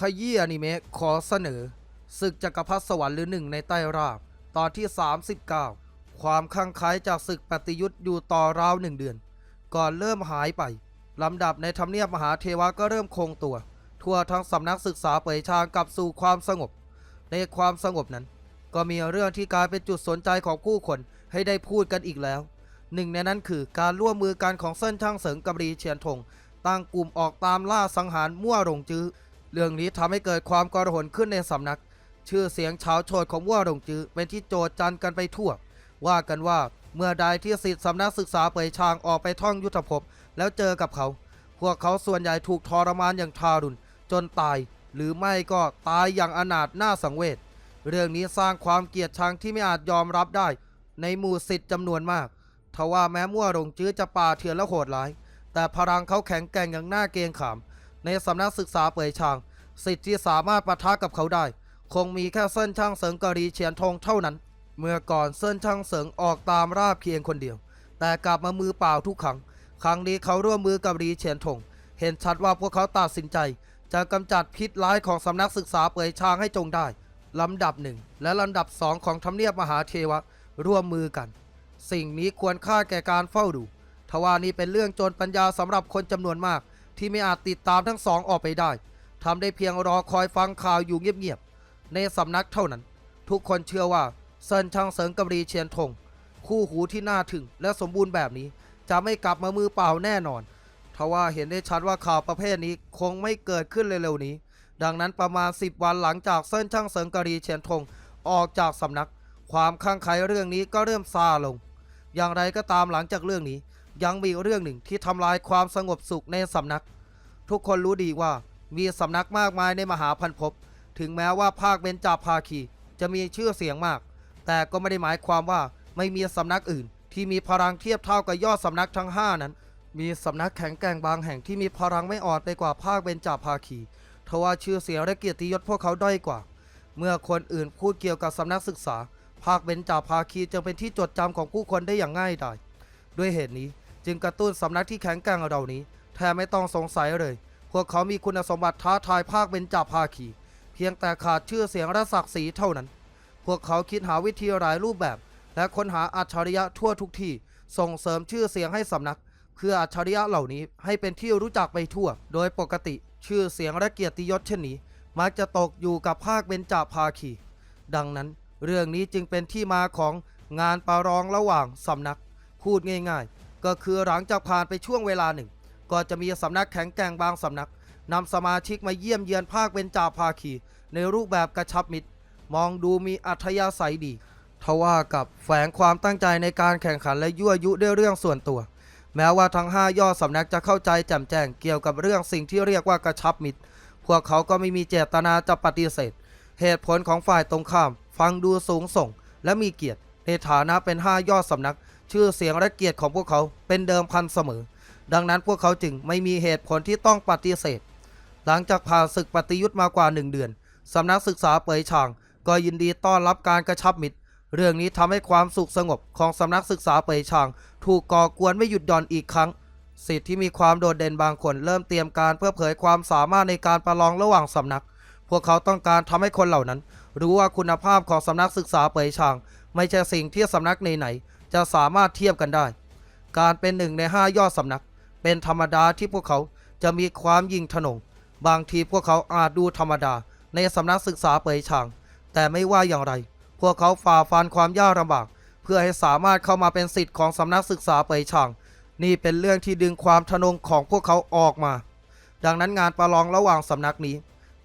ขยี้อนิเมะขอเสนอศึกจักรพรรดิสวรรค์หรือหนึ่งในใต้ราบ ตอนที่ 39 ความคลั่งไคล้จากศึกปฏิยุทธ์อยู่ต่อราวหนึ่งเดือน ก่อนเริ่มหายไปลำดับในทำเนียบมหาเทวะก็เริ่มคงตัว ทั่วทั้งสำนักศึกษาเปิดชางกลับสู่ความสงบ ในความสงบนั้น ก็มีเรื่องที่กลายเป็นจุดสนใจของผู้คนให้ได้พูดกันอีกแล้ว หนึ่งในนั้นคือการร่วมมือกันของเส้นช่างเสริงกับรีเชียนทงตั้งกลุ่มออกตามล่าสังหารมั่วหลงจื้อ เรื่องนี้ทำให้เกิดความกระหนขึ้นในสำนัก ชื่อเสียงเฉาวโฉดของมั่วหลงจื้อเป็นที่โจดจันกันไปทั่ว ว่ากันว่าเมื่อใดที่สิทธิสำนักศึกษาเปยชางออกไปท่องยุทธภพแล้วเจอกับเขา พวกเขาส่วนใหญ่ถูกทรมานอย่างทารุณจนตาย หรือไม่ก็ตายอย่างอนาถน่าสังเวชเรื่องนี้สร้างความเกลียดชังที่ไม่อาจยอมรับได้ ในหมู่สิทธิ์จำนวนมากทว่าแม้มั่วหลงจื้อจะป่าเถื่อนและโหดร้าย แต่พลังเขาแข็งแกร่งอย่างน่าเกรงขาม ในสำนักศึกษาเปยชาง สิทธิ์ที่สามารถปะทะกับเขาได้ คงมีแค่เส้นช่างเสริงกะรีเฉียนทงเท่านั้น เมื่อก่อนเส้นช่างเสริงออกตามราบเพียงคนเดียว แต่กลับมามือเปล่าทุกครั้ง ครั้งนี้เขาร่วมมือกับรีเฉียนทง เห็นชัดว่าพวกเขาตัดสินใจ จะกำจัดพิษร้ายของสำนักศึกษาเปยชางให้จงได้ลำดับหนึ่งและลำดับสองของทำเนียบมหาเทวะร่วมมือกัน สิ่งนี้ควรค่าแก่การเฝ้าดูทว่านี่เป็นเรื่องโจรปัญญาสำหรับคนจำนวนมาก ที่ไม่อาจติดตามทั้งสองออกไปได้ทำได้เพียงรอคอยฟังข่าวอยู่เงียบๆในสำนักเท่านั้น ทุกคนเชื่อว่าเซินช่างเสริงกับรีเชียนทง คู่หูที่น่าถึงและสมบูรณ์แบบนี้ จะไม่กลับมามือเปล่าแน่นอนทว่าเห็นได้ชัดว่าข่าวประเภทนี้คงไม่เกิดขึ้นเร็วๆนี้ ดังนั้นประมาณ 10 วันหลังจากเซินช่างเสริงกบรีเชียนทงออกจากสำนัก ความข้างไขเรื่องนี้ก็เริ่มซาลง อย่างไรก็ตามหลังจากเรื่องนี้ ยังมีเรื่องหนึ่งที่ทำลายความสงบสุขในสำนัก ทุกคนรู้ดีว่ามีสำนักมากมายในมหาพันภพถึงแม้ว่าภาคเบญจาภาคีจะมีชื่อเสียงมาก แต่ก็ไม่ได้หมายความว่าไม่มีสำนักอื่น ที่มีพลังเทียบเท่ากับยอดสำนักทั้ง 5 นั้น มีสำนักแข็งแกร่งบางแห่งที่มีพลังไม่อ่อนไปกว่าภาคเบญจาภาคีทว่าชื่อเสียงและเกียรติยศพวกเขาด้อยกว่า เมื่อคนอื่นพูดเกี่ยวกับสำนักศึกษา ภาคเบญจาภาคีจึงเป็นที่จดจำของผู้คนได้อย่างง่ายดายด้วยเหตุนี้ จึงกระตุ้นสำนักที่แข็งแกร่งเหล่านี้แทบไม่ต้องสงสัยเลย พวกเขามีคุณสมบัติท้าทายภาคเบญจภาคี เพียงแต่ขาดชื่อเสียงและศักดิ์ศรีเท่านั้น พวกเขาคิดหาวิธีหลายรูปแบบ และค้นหาอัจฉริยะทั่วทุกที่ ส่งเสริมชื่อเสียงให้สำนัก เพื่ออัจฉริยะเหล่านี้ให้เป็นที่รู้จักไปทั่ว โดยปกติชื่อเสียงและเกียรติยศเช่นนี้ มักจะตกอยู่กับภาคเบญจภาคี ดังนั้น เรื่องนี้จึงเป็นที่มาของงานประลองระหว่างสำนัก พูดง่ายๆ ก็คือหลังจากผ่านไปช่วงเวลาหนึ่ง ก็จะมีสำนักแข็งแกร่งบางสำนักนำสมาชิกมาเยี่ยมเยือนภาคเบญจาภาคี ในรูปแบบกระชับมิตร มองดูมีอัธยาศัยดี ทว่ากับแฝงความตั้งใจในการแข่งขันและยั่วยุด้วยเรื่องส่วนตัว แม้ว่าทั้ง 5ยอดสำนักจะเข้าใจแจ่มแจ้งเกี่ยวกับเรื่องสิ่งที่เรียกว่ากระชับมิตร พวกเขาก็ไม่มีเจตนาจะปฏิเสธ เหตุผลของฝ่ายตรงข้าม ฟังดูสูงส่ง และมีเกียรติ ในฐานะเป็น 5ยอดสำนัก ชื่อเสียงและเกียรติของพวกเขาเป็นเดิมพันเสมอ ดังนั้นพวกเขาจึงไม่มีเหตุผลที่ต้องปฏิเสธ หลังจากผ่านศึกปฏิยุทธ์มากว่า1เดือนสำนักศึกษาเปยชางก็ยินดีต้อนรับการกระชับมิตร เรื่องนี้ทำให้ความสุขสงบของสำนักศึกษาเปยชาง ถูกก่อกวนไม่หยุดหย่อนอีกครั้งสิทธิ์ที่มีความโดดเด่นบางคนเริ่มเตรียมการเพื่อเผยความสามารถในการประลองระหว่างสำนัก พวกเขาต้องการทำให้คนเหล่านั้น รู้ว่าคุณภาพของสำนักศึกษาเปยชาง ไม่ใช่สิ่งที่สำนักไหน จะสามารถเทียบกันได้ การเป็นหนึ่งในห้ายอดสำนัก เป็นธรรมดาที่พวกเขาจะมีความยิ่งทะนง บางทีพวกเขาอาจดูธรรมดาในสำนักศึกษาเปยชาง แต่ไม่ว่าอย่างไร พวกเขาฝ่าฟันความยากลำบาก เพื่อให้สามารถเข้ามาเป็นสิทธิ์ของสำนักศึกษาเปยชาง นี่เป็นเรื่องที่ดึงความทะนงของพวกเขาออกมา ดังนั้นงานประลองระหว่างสำนักนี้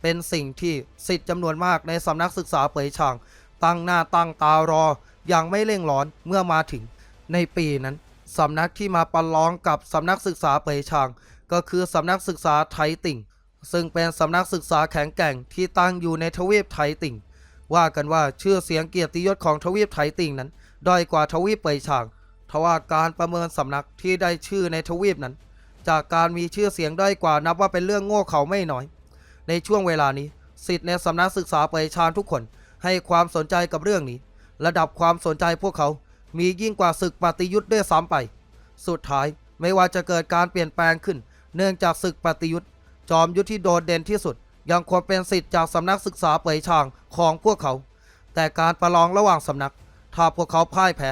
เป็นสิ่งที่สิทธิ์จำนวนมากในสำนักศึกษาเปยชาง ตั้งหน้าตั้งตารอ อย่างไม่เร่งร้อนเมื่อมาถึงในปีนั้นสำนักที่มาประลองกับสำนักศึกษาเปยชาง ก็คือสำนักศึกษาไทติ่ง ซึ่งเป็นสำนักศึกษาแข็งแกร่งที่ตั้งอยู่ในทวีปไทติ่ง ว่ากันว่าชื่อเสียงเกียรติยศของทวีปไทติ่งนั้นด้อยกว่าทวีปเปยชางทว่าการประเมินสำนักที่ได้ชื่อในทวีปนั้น จากการมีชื่อเสียงด้อยกว่านับว่าเป็นเรื่องโง่เขาไม่น้อย ในช่วงเวลานี้สิทธิ์ในสำนักศึกษาเปยชางทุกคนให้ความสนใจกับเรื่องนี้ ระดับความสนใจพวกเขา มียิ่งกว่าศึกปฏิยุทธ์ด้วยซ้ำไป สุดท้ายไม่ว่าจะเกิดการเปลี่ยนแปลงขึ้น เนื่องจากศึกปฏิยุทธ์จอมยุทธที่โดดเด่นที่สุด ยังควรเป็นสิทธิ์จากสำนักศึกษาเปยช่างของพวกเขา แต่การประลองระหว่างสำนัก ถ้าพวกเขาพ่ายแพ้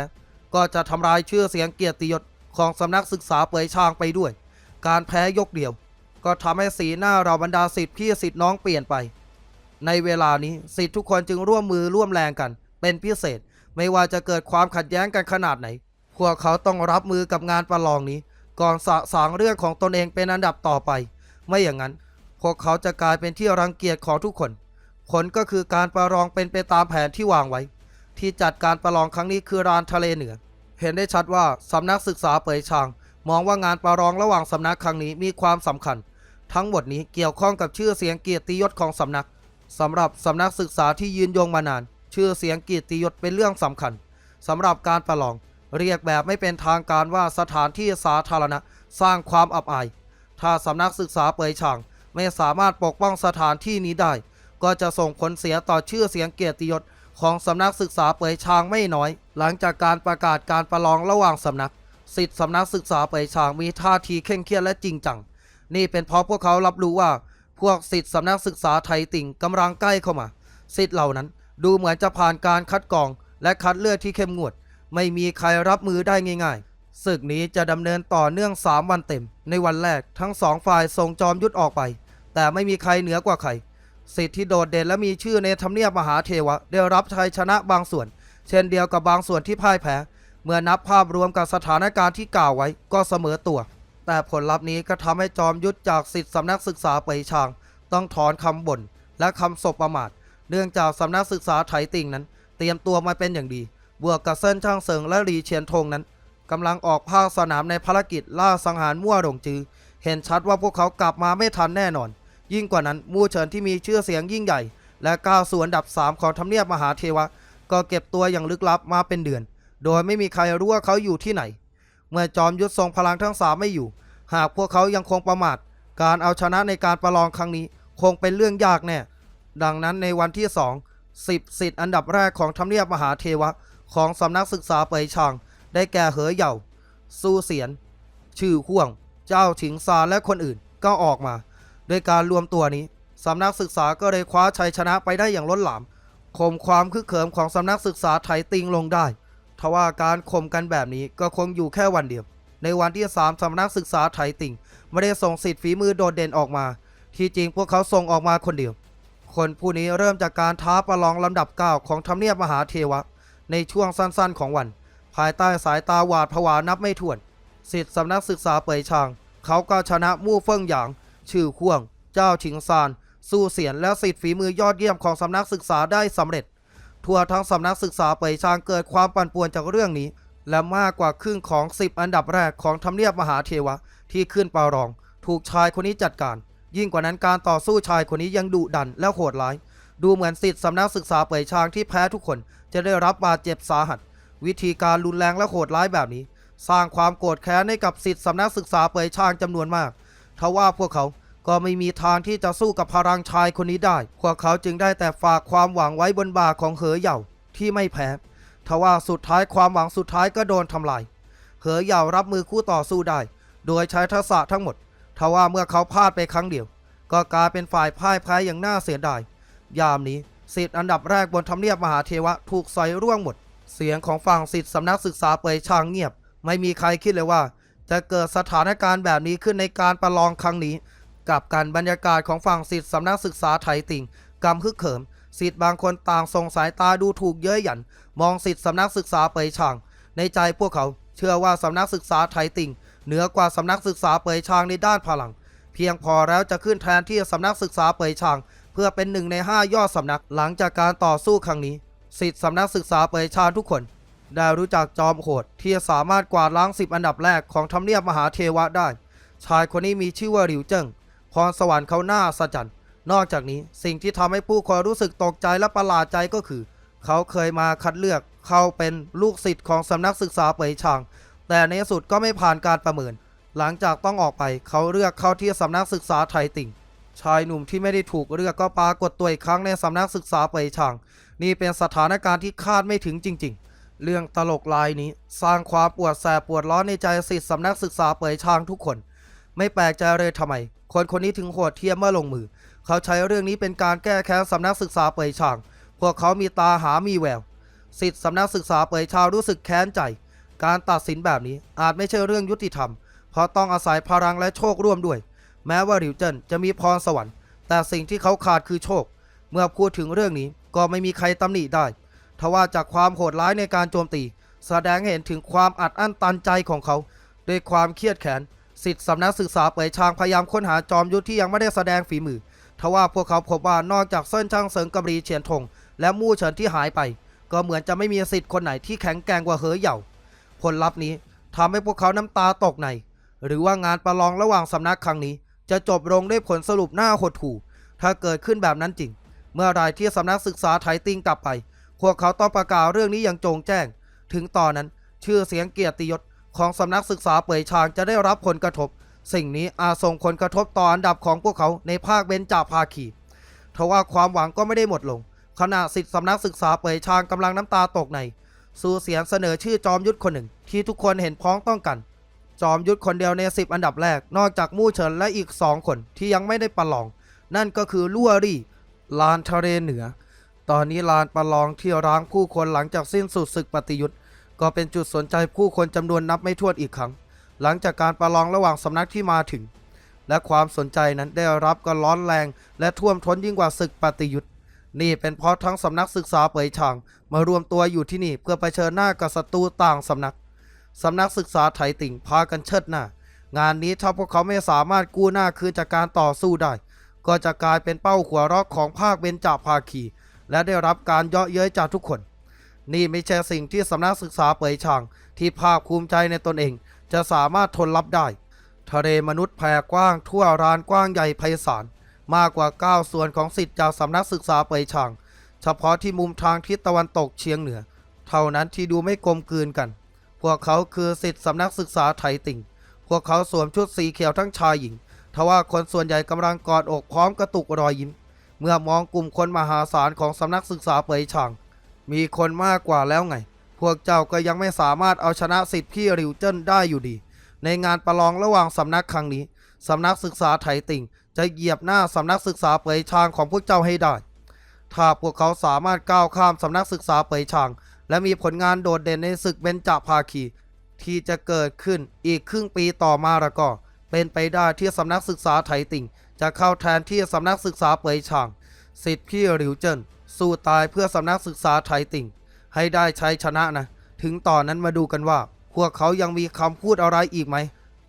ก็จะทำลายชื่อเสียงเกียรติยศของสำนักศึกษาเปยช่างไปด้วย การแพ้ยกเดียว ก็ทำให้สีหน้าเราบรรดาสิทธิ์พี่สิทธิ์น้องเปลี่ยนไป ในเวลานี้สิทธิ์ทุกคนจึงร่วมมือร่วมแรงกัน เป็นพิเศษ ไม่ว่าจะเกิดความขัดแย้งกันขนาดไหน พวกเขาต้องรับมือกับงานประลองนี้ ก่อนสะสางเรื่องของตนเองเป็นอันดับต่อไป ไม่อย่างนั้น พวกเขาจะกลายเป็นที่รังเกียจของทุกคน ผลก็คือการประลองเป็นไปตามแผนที่วางไว้ ที่จัดการประลองครั้งนี้คือรานทะเลเหนือ เห็นได้ชัดว่าสำนักศึกษาเปยชางมองว่างานประลองระหว่างสำนักครั้งนี้มีความสำคัญ ทั้งหมดนี้เกี่ยวข้องกับชื่อเสียงเกียรติยศของสำนักสำหรับสำนักศึกษาที่ยืนยงมานาน ชื่อเสียงเกียรติยศเป็นเรื่องสำคัญสำหรับการประลอง เรียกแบบไม่เป็นทางการว่าสถานที่สาธารณะสร้างความอับอาย ถ้าสำนักศึกษาเปยชาง ไม่สามารถปกป้องสถานที่นี้ได้ ก็จะส่งผลเสียต่อชื่อเสียงเกียรติยศของสำนักศึกษาเปยชางไม่น้อย หลังจากการประกาศการประลองระหว่างสำนักสิทธิสำนักศึกษาเปยชางมีท่าทีเคร่งเครียดและจริงจัง นี่เป็นเพราะพวกเขารับรู้ว่า พวกสิทธิสำนักศึกษาไทยติ่งกำลังใกล้เข้ามา สิทธิเหล่านั้น ดูเหมือนจะผ่านการคัดกรอง และคัดเลือกที่เข้มงวด ไม่มีใครรับมือได้ง่ายๆศึกนี้จะดำเนินต่อเนื่อง 3 วันเต็ม ในวันแรกทั้งสองฝ่ายส่งจอมยุทธออกไป แต่ไม่มีใครเหนือกว่าใครสิทธิที่โดดเด่นและมีชื่อในทำเนียบมหาเทวะ ได้รับชัยชนะบางส่วน เช่นเดียวกับบางส่วนที่พ่ายแพ้ เมื่อนับภาพรวมกับสถานการณ์ที่กล่าวไว้ก็เสมอตัว แต่ผลลัพธ์นี้ก็ทำให้จอมยุทธจากสิทธิสำนักศึกษาเปชาง ต้องถอนคำบ่นและคำสบประมาท เนื่องจากสำนักศึกษาไถติ่งนั้น เตรียมตัวมาเป็นอย่างดี บวกกับเส้นช่างเสิงและหลีเฉียนทงนั้นกำลังออกภาคสนามในภารกิจล่าสังหารมั่วหลงจือ เห็นชัดว่าพวกเขากลับมาไม่ทันแน่นอน ยิ่งกว่านั้นมู่เฉินที่มีชื่อเสียงยิ่งใหญ่ และก้าวสู่อันดับ 3 ของทำเนียบมหาเทวะ ก็เก็บตัวอย่างลึกลับมาเป็นเดือน โดยไม่มีใครรู้ว่าเขาอยู่ที่ไหน เมื่อจอมยุทธทรงพลังทั้งสามไม่อยู่ หากพวกเขายังคงประมาท การเอาชนะในการประลองครั้งนี้ คงเป็นเรื่องยากแน่ ดังนั้นในวันที่ 2 10สิทธิ์อันดับแรกของทำเนียบมหาเทวะ ของสำนักศึกษาเปยชาง ได้แก่เหอเหย่าสู้เสียน ชื่อห่วง เจ้าถิงซาและคนอื่นก็ออกมาด้วยการรวมตัวนี้สำนักศึกษาก็เลยคว้าชัยชนะไปได้อย่างล้นหลามข่มความคึกเขิมของสำนักศึกษาไถติงลงได้ทว่าการข่มกันแบบนี้ก็คงอยู่แค่วันเดียว ในวันที่3สำนักศึกษาไถติงไม่ได้ส่งสิทธิ์ฝีมือโดดเด่นออกมา ที่จริงพวกเขาส่งออกมาคนเดียว คนผู้นี้เริ่มจากการท้าประลองลำดับ 9 ของทำเนียบมหาเทวะ ในช่วงสั้นๆของวัน ภายใต้สายตาหวาดผวานับไม่ถ้วนสิทธิสำนักศึกษาเปยชาง เขาก็ชนะมู่เฟิ่งหยาง ชื่อข่วง เจ้าชิงซาน สู้เสียนและสิทธิฝีมือยอดเยี่ยมของสำนักศึกษาได้สำเร็จ ทั่วทั้งสำนักศึกษาเปยชางเกิดความปั่นป่วนจากเรื่องนี้ และมากกว่าครึ่งของ 10 อันดับแรกของทำเนียบมหาเทวะที่ขึ้นประลอง ถูกชายคนนี้จัดการ ยิ่งกว่านั้นการต่อสู้ชายคนนี้ยังดุดันและโหดร้าย ดูเหมือนสิทธิสำนักศึกษาเปยชางที่แพ้ทุกคนจะได้รับบาดเจ็บสาหัส วิธีการรุนแรงและโหดร้ายแบบนี้ สร้างความโกรธแค้นให้กับสิทธิสำนักศึกษาเปยชางจำนวนมากทว่าพวกเขาก็ไม่มีทางที่จะสู้กับพลังชายคนนี้ได้ พวกเขาจึงได้แต่ฝากความหวังไว้บนบ่าของเหอเหย่าที่ไม่แพ้ทว่าสุดท้ายความหวังสุดท้ายก็โดนทำลาย เหอเหย่ารับมือคู่ต่อสู้ได้ โดยใช้ทักษะทั้งหมด ทว่าเมื่อเขาพลาดไปครั้งเดียว ก็กลายเป็นฝ่ายพ่ายแพ้อย่างน่าเสียดาย ยามนี้สิทธิ์อันดับแรกบนทำเนียบมหาเทวะถูกใสอยร่วงหมด เสียงของฝั่งสิทธิสำนักศึกษาเปยช่างเงียบ ไม่มีใครคิดเลยว่า จะเกิดสถานการณ์แบบนี้ขึ้นในการประลองครั้งนี้ กับการบรรยากาศของฝั่งสิทธิสำนักศึกษาไทยติ่งกำฮึกเขิมสิทธิ์บางคนต่างส่งสายตาดูถูกเย้ยหยัน มองสิทธิสำนักศึกษาเปยช่าง ในใจพวกเขาเชื่อว่าสำนักศึกษาไทยติ่ง เหนือกว่าสำนักศึกษาเปยชางในด้านพลัง เพียงพอแล้วจะขึ้นแทนที่สำนักศึกษาเปยชาง เพื่อเป็นหนึ่งในห้ายอดสำนักหลังจากการต่อสู้ครั้งนี้สิทธิสำนักศึกษาเปยชางทุกคน ได้รู้จักจอมโหดที่สามารถกวาดล้างสิบอันดับแรกของทำเนียบมหาเทวะได้ ชายคนนี้มีชื่อว่าหลิวเจิ้งพรสวรรค์เขาหน้าสะจันนอกจากนี้สิ่งที่ทำให้ผู้คนรู้สึกตกใจและประหลาดใจก็คือ เขาเคยมาคัดเลือกเข้าเป็นลูกศิษย์ของสำนักศึกษาเปยชาง แต่ในที่สุดก็ไม่ผ่านการประเมิน หลังจากต้องออกไปเขาเลือกเข้าที่สำนักศึกษาไทยติ่ง ชายหนุ่มที่ไม่ได้ถูกเลือกก็ปรากฏตัวอีกครั้งในสำนักศึกษาเปยชาง นี่เป็นสถานการณ์ที่คาดไม่ถึงจริง ๆ เรื่องตลกลายนี้ สร้างความปวดแสบปวดร้อนในใจสิทธิสำนักศึกษาเปยช่างทุกคน ไม่แปลกใจเลยทำไม คนคนนี้ถึงโหดเทียมเมื่อลงมือ เขาใช้เรื่องนี้เป็นการแก้แค้นสำนักศึกษาเปยช่าง พวกเขามีตาหามีแววสิทธิสำนักศึกษาเปยชางรู้สึกแค้นใจ การตัดสินแบบนี้อาจไม่ใช่เรื่องยุติธรรม เพราะต้องอาศัยพลังและโชคร่วมด้วย แม้ว่าหลิวเจินจะมีพรสวรรค์ แต่สิ่งที่เขาขาดคือโชค เมื่อพูดถึงเรื่องนี้ก็ไม่มีใครตำหนิได้ทว่าจากความโหดร้ายในการโจมตี แสดงเห็นถึงความอัดอั้นตันใจของเขา ด้วยความเครียดแค้นสิทธิสำนักศึกษาเปยชางพยายามค้นหาจอมยุทธที่ยังไม่ได้แสดงฝีมือทว่าพวกเขาพบว่านอกจากเซินช่างเสริงกับรีเฉียนทงและมู่เฉินที่หายไป ก็เหมือนจะไม่มีสิทธิ์คนไหนที่แข็งแกร่งกว่าเหอเหย่า ผลลัพธ์นี้ทำให้พวกเขาน้ำตาตกใน หรือว่างานประลองระหว่างสำนักครั้งนี้ จะจบลงด้วยผลสรุปหน้าหดหู่ ถ้าเกิดขึ้นแบบนั้นจริง เมื่อไรที่สำนักศึกษาไถติงกลับไป พวกเขาต้องประกาศเรื่องนี้อย่างโจงแจ้ง ถึงตอนนั้นชื่อเสียงเกียรติยศของสำนักศึกษาเป่ยชางจะได้รับผลกระทบ สิ่งนี้อาจส่งผลกระทบต่ออันดับของพวกเขาในภาคเบญจาภาคีทว่าความหวังก็ไม่ได้หมดลงขณะสิทธิสำนักศึกษาเป่ยชางกำลังน้ำตาตกใน สู่เสียงเสนอชื่อจอมยุทธคนหนึ่ง ที่ทุกคนเห็นพ้องต้องกัน จอมยุทธคนเดียวในสิบอันดับแรก นอกจากมู่เฉินและอีกสองคนที่ยังไม่ได้ประลอง นั่นก็คือลั่วรี่ ลานทะเลเหนือ ตอนนี้ลานประลองที่ร้างผู้คนหลังจากสิ้นสุดศึกปฏิยุทธ์ก็เป็นจุดสนใจผู้คนจำนวนนับไม่ถ้วนอีกครั้ง หลังจากการประลองระหว่างสำนักที่มาถึง และความสนใจนั้นได้รับก็ร้อนแรง และท่วมท้นยิ่งกว่าศึกปฏิยุทธ์ นี่เป็นเพราะทั้งสำนักศึกษาเปยชางมารวมตัวอยู่ที่นี่เพื่อไปเชิญหน้ากับศัตรูต่างสำนัก สำนักศึกษาไถติ่งพากันเชิดหน้า งานนี้ถ้าพวกเขาไม่สามารถกู้หน้าคืนจากการต่อสู้ได้ ก็จะกลายเป็นเป้าหัวเรอกของภาคเบญจาภาคี และได้รับการเยาะเย้ยจากทุกคน นี่ไม่ใช่สิ่งที่สำนักศึกษาเปยชางที่ภาคภูมิใจในตนเอง จะสามารถทนรับได้ ทะเลมนุษย์แผ่กว้างทั่วรานกว้างใหญ่ไพศาล มากกว่า 9 ส่วนของสิทธิ์จากสำนักศึกษาเปยชางเฉพาะที่มุมทางทิศตะวันตกเฉียงเหนือ เท่านั้นที่ดูไม่กลมกลืนกัน พวกเขาคือสิทธิ์สำนักศึกษาไถติ่ง พวกเขาสวมชุดสีเขียวทั้งชายหญิงทว่าคนส่วนใหญ่กำลังกอดอกพร้อมกระตุกรอยยิ้ม เมื่อมองกลุ่มคนมหาศาลของสำนักศึกษาเปยชางมีคนมากกว่าแล้วไง พวกเจ้าก็ยังไม่สามารถเอาชนะสิทธิ์พี่ริวเจิ้นได้อยู่ดี ในงานประลองระหว่างสำนักครั้งนี้ สำนักศึกษาไถติ่ง จะเหยียบหน้าสำนักศึกษาเปยชางของพวกเจ้าให้ได้ ถ้าพวกเขาสามารถก้าวข้ามสำนักศึกษาเปยชาง และมีผลงานโดดเด่นในศึกเบญจภาคี ที่จะเกิดขึ้นอีกครึ่งปีต่อมาแล้วก็เป็นไปได้ที่สำนักศึกษาไถติ่ง จะเข้าแทนที่สำนักศึกษาเปยชางสิทธิ์พี่หลิวเจิ้นสู้ตายเพื่อสำนักศึกษาไถติ่ง ให้ได้ชัยชนะนะ ถึงตอนนั้นมาดูกันว่า พวกเขายังมีคำพูดอะไรอีกไหม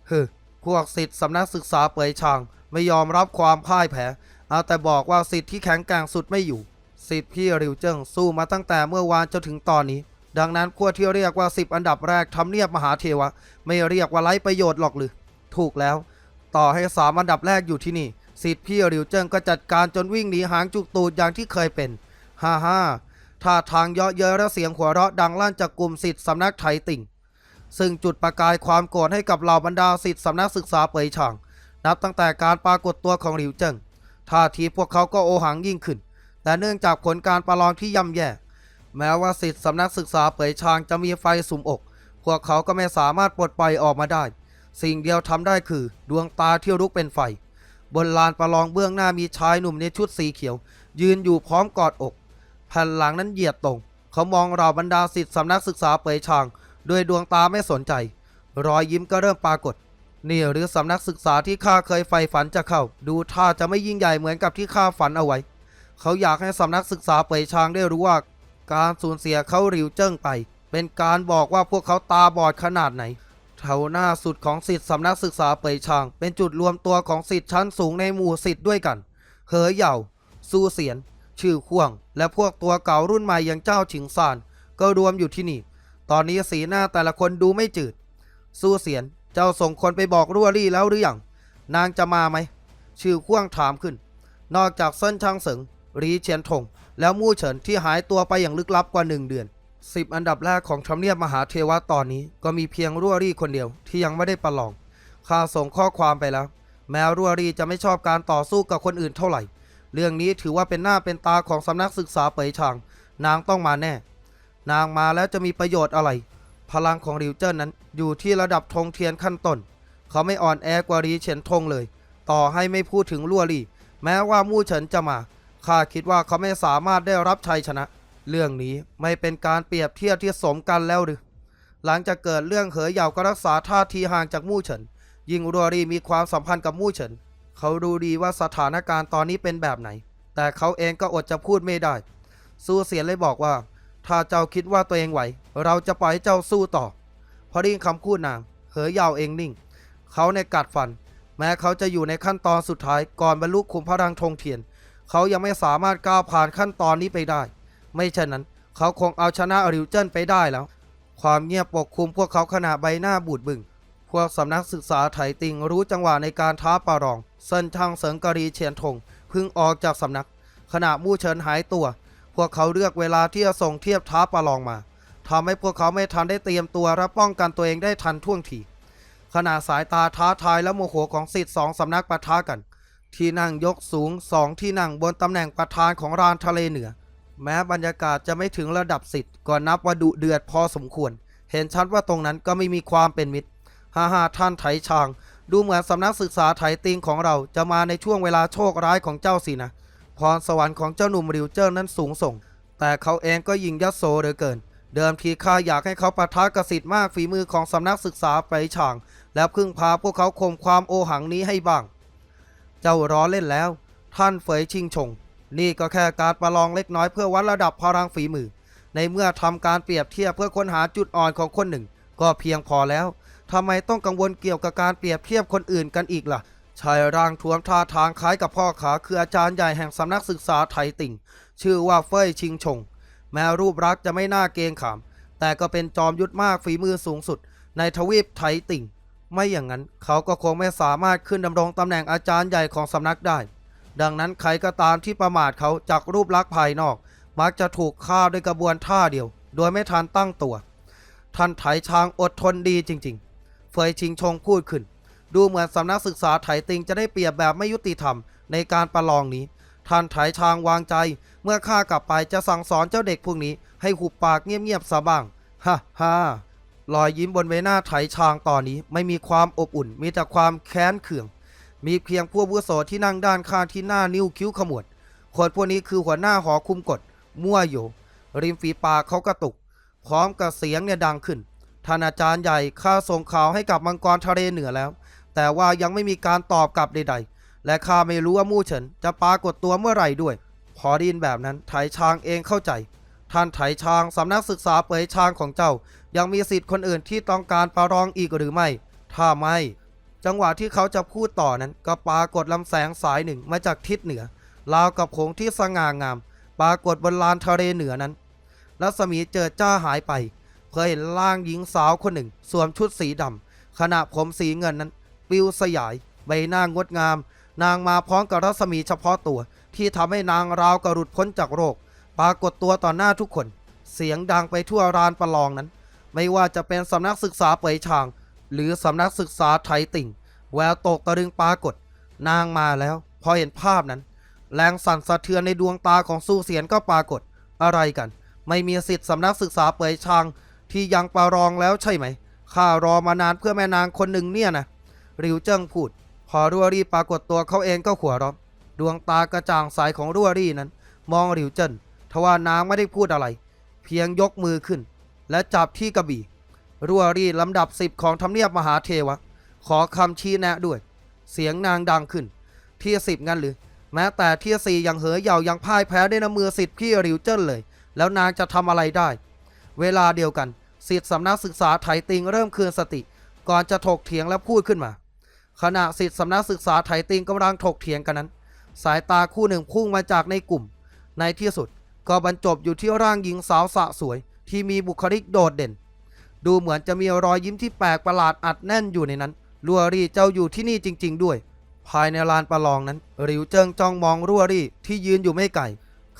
เฮ้อ พวกสิทธิสำนักศึกษาเปยช่างไม่ยอมรับความพ่ายแพ้เอาแต่บอกว่าสิทธิที่แข็งแกร่งสุดไม่อยู่ สิทธิพี่หลิวเจิ้งสู้มาตั้งแต่เมื่อวานจนถึงตอนนี้ ดังนั้นพวกที่เรียกว่า10อันดับแรกทำเนียบมหาเทวะ ไม่เรียกว่าไร้ประโยชน์หรอกหรือ ถูกแล้ว ต่อให้สามอันดับแรกอยู่ที่นี่ สิทธิพี่หลิวเจิ้งก็จัดการจนวิ่งหนีหางจุกตูดอย่างที่เคยเป็นฮ่าฮ่าท่าทางเยาะเย้ยและเสียงหัวเราะดังลั่นจากกลุ่มสิทธิสำนักไถติ่ง ซึ่งจุดประกายความโกรธให้กับเหล่าบรรดาสิทธิสำนักศึกษาเปยช่างนับตั้งแต่การปรากฏตัวของหลิวเจิ้งท่าทีพวกเขาก็โอหังยิ่งขึ้น แต่เนื่องจากผลการประลองที่ย่ำแย่ แม้ว่าสิทธิสำนักศึกษาเปยชางจะมีไฟสุมอก พวกเขาก็ไม่สามารถปลดปล่อยออกมาได้ สิ่งเดียวทำได้คือดวงตาที่ลุกเป็นไฟ บนลานประลองเบื้องหน้ามีชายหนุ่มในชุดสีเขียว ยืนอยู่พร้อมกอดอกแผ่นหลังนั้นเหยียดตรง เขามองเราบรรดาสิทธิสำนักศึกษาเปยชาง ด้วยดวงตาไม่สนใจ รอยยิ้มก็เริ่มปรากฏ นี่หรือสำนักศึกษาที่ข้าเคยใฝ่ฝันจะเข้า ดูท่าจะไม่ยิ่งใหญ่เหมือนกับที่ข้าฝันเอาไว้ เขาอยากให้สำนักศึกษาเปยชางได้รู้ว่า การสูญเสียเขาหลิวเจิ้งไป เป็นการบอกว่าพวกเขาตาบอดขนาดไหนแถวหน้าสุดของสิทธิสำนักศึกษาเปยชาง เป็นจุดรวมตัวของสิทธิชั้นสูงในหมู่สิทธิด้วยกันเหอเหย่าซูเสียน ชื่อข่วง และพวกตัวเก่ารุ่นใหม่อย่างเจ้าฉิงซานก็รวมอยู่ที่นี่ ตอนนี้สีหน้าแต่ละคนดูไม่จืดซูเสียน เจ้าส่งคนไปบอกรั่วรี่แล้วหรือยังนางจะมาไหม ชื่อข่วงถามขึ้น นอกจากเซินชางเสิงรีเฉียนทง แล้วมู่เฉินที่หายตัวไปอย่างลึกลับกว่าหนึ่งเดือนสิบอันดับแรกของทำเนียบมหาเทวะตอนนี้ก็มีเพียงรั่วรี่คนเดียวที่ยังไม่ได้ประลอง ข้าส่งข้อความไปแล้ว แม้รั่วรี่จะไม่ชอบการต่อสู้กับคนอื่นเท่าไหร่ เรื่องนี้ถือว่าเป็นหน้าเป็นตาของสำนักศึกษาเปยชาง นางต้องมาแน่ นางมาแล้วจะมีประโยชน์อะไร พลังของริวเจิ้นนั้นอยู่ที่ระดับธงเทียนขั้นต้น เขาไม่อ่อนแอกว่ารีเฉียนทงเลย ต่อให้ไม่พูดถึงลั่วลี่ แม้ว่ามู่เฉินจะมาข้าคิดว่าเขาไม่สามารถได้รับชัยชนะ เรื่องนี้ไม่เป็นการเปรียบเทียบที่สมกันแล้วหรือหลังจากเกิดเรื่องเหอเหยาก็รักษาท่าทีห่างจากมู่เฉิน ยิ่งรัวรีมีความสัมพันธ์กับมู่เฉิน เขารู้ดีว่าสถานการณ์ตอนนี้เป็นแบบไหน แต่เขาเองก็อดจะพูดไม่ได้สู้เสียนเลยบอกว่า ถ้าเจ้าคิดว่าตัวเองไหว เราจะปล่อยให้เจ้าสู้ต่อ พอได้ยินคำพูดนางเหอเหยาเองนิ่ง เขาในกัดฟัน แม้เขาจะอยู่ในขั้นตอนสุดท้ายก่อนบรรลุขุมพลังธงเทียน เขายังไม่สามารถก้าวผ่านขั้นตอนนี้ไปได้ ไม่เช่นนั้น เขาคงเอาชนะอริวเจนไปได้แล้ว ความเงียบปกคลุมพวกเขาขณะใบหน้าบูดบึง พวกสำนักศึกษาไถติงรู้จังหวะในการท้าปารอง เซินช่างเสริงกรีเฉียนทงเพึ่งออกจากสำนักขณะมู่เฉินหายตัว พวกเขาเลือกเวลาที่จะส่งเทียบท้าปารองมาทำให้พวกเขาไม่ทันได้เตรียมตัวและป้องกันตัวเองได้ทันท่วงทีขณะสายตาท้าทายและโมโหของสิทธิ์สองสำนักปะทะกัน ที่นั่งยกสูงสองที่นั่งบนตำแหน่งประธานของรานทะเลเหนือ แม้บรรยากาศจะไม่ถึงระดับสิทธิ์ก็นับว่าดุเดือดพอสมควร เห็นชัดว่าตรงนั้นก็ไม่มีความเป็นมิตรฮ่าฮ่าท่านไถชาง ดูเหมือนสำนักศึกษาไถติงของเราจะมาในช่วงเวลาโชคร้ายของเจ้าสินะ พรสวรรค์ของเจ้าหนุ่มริวเจิ้งนั้นสูงส่ง แต่เขาเองก็ยิงยัดโซเหลือเกิน เดิมทีข้าอยากให้เขาปะทะกสิทธิ์มากฝีมือของสำนักศึกษาไปฉาง แล้วพึ่งพาพวกเขาข่มความโอหังนี้ให้บ้าง เจ้าร้อเล่นแล้ว ท่านเฟยชิงชง นี่ก็แค่การประลองเล็กน้อยเพื่อวัดระดับพลังฝีมือ ในเมื่อทำการเปรียบเทียบเพื่อค้นหาจุดอ่อนของคนหนึ่ง ก็เพียงพอแล้วทำไมต้องกังวลเกี่ยวกับการเปรียบเทียบคนอื่นกันอีกล่ะ ชายร่างท้วมท่าทางคล้ายกับพ่อขาคืออาจารย์ใหญ่แห่งสำนักศึกษาไถติ่ง ชื่อว่าเฟยชิงชง แม้รูปรักษ์จะไม่น่าเกรงขาม แต่ก็เป็นจอมยุทธมากฝีมือสูงสุด ในทวีปไถติ่ง ไม่อย่างนั้นเขาก็คงไม่สามารถขึ้นดำรงตำแหน่งอาจารย์ใหญ่ของสำนักได้ ดังนั้นใครก็ตามที่ประมาทเขาจากรูปลักษณ์ภายนอก มักจะถูกฆ่าด้วยกระบวนท่าเดียว โดยไม่ทันตั้งตัว ท่านไถช้างอดทนดีจริง ๆ เฟยชิงชงพูดขึ้น ดูเหมือนสำนักศึกษาไถติงจะได้เปรียบแบบไม่ยุติธรรมในการประลองนี้ ท่านไถชางวางใจ เมื่อข้ากลับไปจะสั่งสอนเจ้าเด็กพวกนี้ ให้หุบปากเงียบๆซะบ้างฮ่าฮ่ารอยยิ้มบนใบหน้าไถชางตอนนี้ไม่มีความอบอุ่น มีแต่ความแค้นเคือง มีเพียงผู้อาวุโสที่นั่งด้านข้างที่หน้านิ้วคิ้วขมวดคนพวกนี้คือหัวหน้าหอคุมกฎมั่วโยริมฝีปากเขากระตุก พร้อมกับเสียงเนี่ยดังขึ้นท่านอาจารย์ใหญ่ข้าส่งข่าวให้กับมังกรทะเลเหนือแล้ว แต่ว่ายังไม่มีการตอบกลับใดๆ และข้าไม่รู้ว่ามู่เฉินจะปรากฏตัวเมื่อไหร่ด้วย พอไดยินแบบนั้นไถชางเองเข้าใจ ท่านไถชางสำนักศึกษาเปยชางของเจ้า ยังมีสิทธิ์คนอื่นที่ต้องการประลองอีกหรือไม่ ถ้าไม่ จังหวะที่เขาจะพูดต่อนั้น ก็ปรากฏลำแสงสายหนึ่งมาจากทิศเหนือราวกับโขงที่สง่างาม ปรากฏบนลานทะเลเหนือนั้น รัศมีเจิดจ้าหายไป เพื่อเห็นร่างหญิงสาวคนหนึ่ง สวมชุดสีดำขณะผมสีเงินนั้น ปลิวสยาย ใบหน้างดงาม นางมาพร้อมกับรัศมีเฉพาะตัว ที่ทำให้นางราวกระหลุดพ้นจากโรค ปรากฏตัวต่อหน้าทุกคน เสียงดังไปทั่วรานประลองนั้น ไม่ว่าจะเป็นสำนักศึกษาเปยชาง หรือสำนักศึกษาไถติ่ง แววตกตะลึงปรากฏ นางมาแล้ว พอเห็นภาพนั้น แรงสั่นสะเทือนในดวงตาของสู้เสียนก็ปรากฏ อะไรกัน ไม่มีสิทธิ์สำนักศึกษาเปยชางที่ยังประลองแล้วใช่ไหม ข้ารอมานานเพื่อแม่นางคนหนึ่งเนี่ยนะ ริวเจิ้งพูด พอรัวรี่ปรากฏตัวเขาเองก็หัวเราะดวงตากระจ่างใสของรัวรี่นั้น มองริวเจิ้นทว่านางไม่ได้พูดอะไร เพียงยกมือขึ้น และจับที่กระบี่รัวรี่ลำดับสิบของทำเนียบมหาเทวะ ขอคำชี้แนะด้วย เสียงนางดังขึ้น ที่สิบงั้นหรือ แม้แต่ที่สี่ยังเหยเยายังพ่ายแพ้ด้วยน้ำมือสิทธิ์พี่ริวเจิ้นเลย แล้วนางจะทำอะไรได้ เวลาเดียวกันสิทธิ์สำนักศึกษาไถติงเริ่มคืนสติ ก่อนจะถกเถียงและพูดขึ้นมา ขณะสิทธิสำนักศึกษาไถติงกำลังถกเถียงกันนั้น สายตาคู่หนึ่งพุ่งมาจากในกลุ่ม ในที่สุดก็บรรจบอยู่ที่ร่างหญิงสาวสะสวย ที่มีบุคลิกโดดเด่น ดูเหมือนจะมีรอยยิ้มที่แปลกประหลาดอัดแน่นอยู่ในนั้นรัวรี่เจ้าอยู่ที่นี่จริง ๆ ด้วย ภายในลานประลองนั้นหริวเจิงจ้องมองรัวรี่ที่ยืนอยู่ไม่ไกล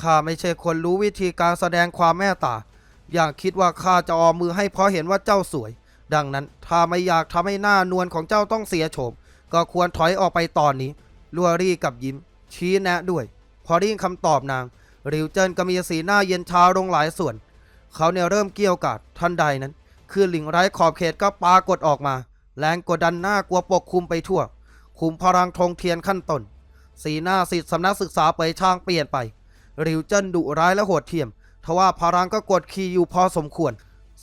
ข้าไม่ใช่คนรู้วิธีการแสดงความแม่ตา อย่างคิดว่าข้าจะออมมือให้เพราะเห็นว่าเจ้าสวย ดังนั้นถ้าไม่อยากทำให้หน้านวลของเจ้าต้องเสียโฉม ก็ควรถอยออกไปตอนนี้ ลัวรี่กับยิ้ม ชี้แนะด้วย พอได้ยินคำตอบนาง ริวเจินก็มีสีหน้าเย็นชาลงหลายส่วน เขาเนี่ยเริ่มเกี่ยวกาดทันใดนั้น คือหลิงไร้ขอบเขตก็ปรากฏออกมา แรงกดดันหน้ากลัวปกคลุมไปทั่ว คุมพลังธงเทียนขั้นต้น สีหน้าสิทธิสำนักศึกษาเปยช่างเปลี่ยนไป ริวเจินดุร้ายและโหดเหี้ยมทว่าพลังก็กดขี่อยู่พอสมควร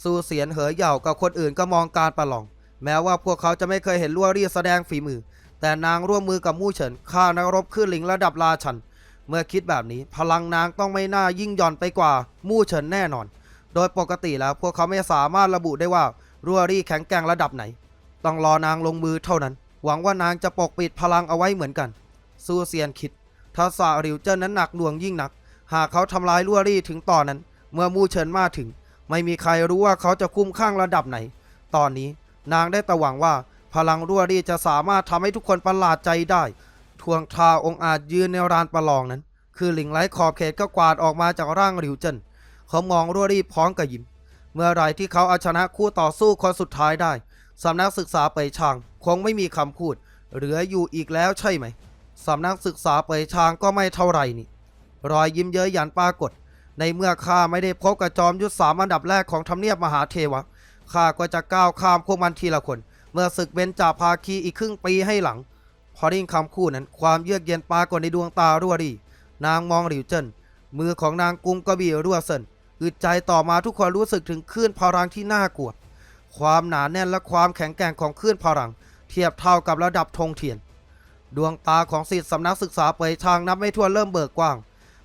สู้เสียนเหยเหย่ากับคนอื่นก็มองการประลอง แม้ว่าพวกเขาจะไม่เคยเห็นลัวรี่แสดงฝีมือ แต่นางร่วมมือกับมู่เฉินฆ่านักรบขึ้นหลิงระดับราชัน เมื่อคิดแบบนี้พลังนางต้องไม่น่ายิ่งหย่อนไปกว่ามู่เฉินแน่นอน โดยปกติแล้วพวกเขาไม่สามารถระบุได้ว่ารัวรี่แข็งแกร่งระดับไหน ต้องรอนางลงมือเท่านั้น หวังว่านางจะปกปิดพลังเอาไว้เหมือนกัน ซูเซียนคิดทัศาริวเจิ้นนั้นหนักหน่วงยิ่งนัก หากเขาทำลายลัวรี่ถึงตอนนั้น เมื่อมู่เฉินมาถึง ไม่มีใครรู้ว่าเขาจะคุ้มข้างระดับไหน ตอนนี้ นางได้แต่หวังว่า พลังรั่วรีจะสามารถทำให้ทุกคนประหลาดใจได้ ทวงทาองอาจยืนในรานประลองนั้น คือหลิงไร้ขอบเขตก็กวาดออกมาจากร่างริวเจินเขามองรั่วรีพร้อมกับยิ้ม เมื่อไรที่เขาเอาชนะคู่ต่อสู้คนสุดท้ายได้สำนักศึกษาเปยชาง คงไม่มีคำพูด เหลืออยู่อีกแล้วใช่ไหมสำนักศึกษาเปยชางก็ไม่เท่าไหร่นี่ รอยยิ้มเย้ยหยันปรากฏ ในเมื่อข้าไม่ได้พบกับจอมยุทธสามอันดับแรกของทำเนียบมหาเทวะ ข้าก็จะก้าวข้ามพวกมันทีละคน เมื่อศึกเบญจาภาคีอีกครึ่งปีให้หลัง พอได้ยินคำคู่นั้น ความเยือกเย็นปรากฏในดวงตารั่วดี นางมองหลิวเจิ้นมือของนางกุมกระบี่รั่วเซินอึดใจต่อมาทุกคนรู้สึกถึงคลื่นพลังที่น่ากลัวความหนาแน่นและความแข็งแกร่งของคลื่นพลัง เทียบเท่ากับระดับธงเทียน ดวงตาของศิษย์สำนักศึกษาเปยชางนับไม่ถ้วนเริ่มเบิกกว้าง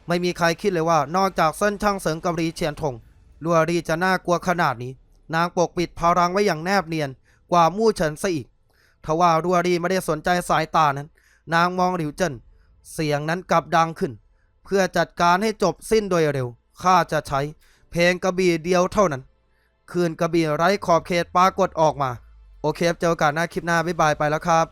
ไม่มีใครคิดเลยว่านอกจากเส้นช่างเสริงกับรีเฉียนทงลัวรีจะน่ากลัวขนาดนี้ นางปกปิดพารังไว้อย่างแนบเนียนกว่ามู่เฉินซะอีกทว่ารัวรีไม่ได้สนใจสายตานั้น นางมองหลิวเจินเสียงนั้นกลับดังขึ้น เพื่อจัดการให้จบสิ้นโดยเร็วข้าจะใช้ เพลงกระบี่เดียวเท่านั้น คืนกระบี่ไร้ขอบเขตปรากฏออกมา โอเคครับเจอกันหน้าคลิปหน้าบ๊ายบายไปแล้วครับ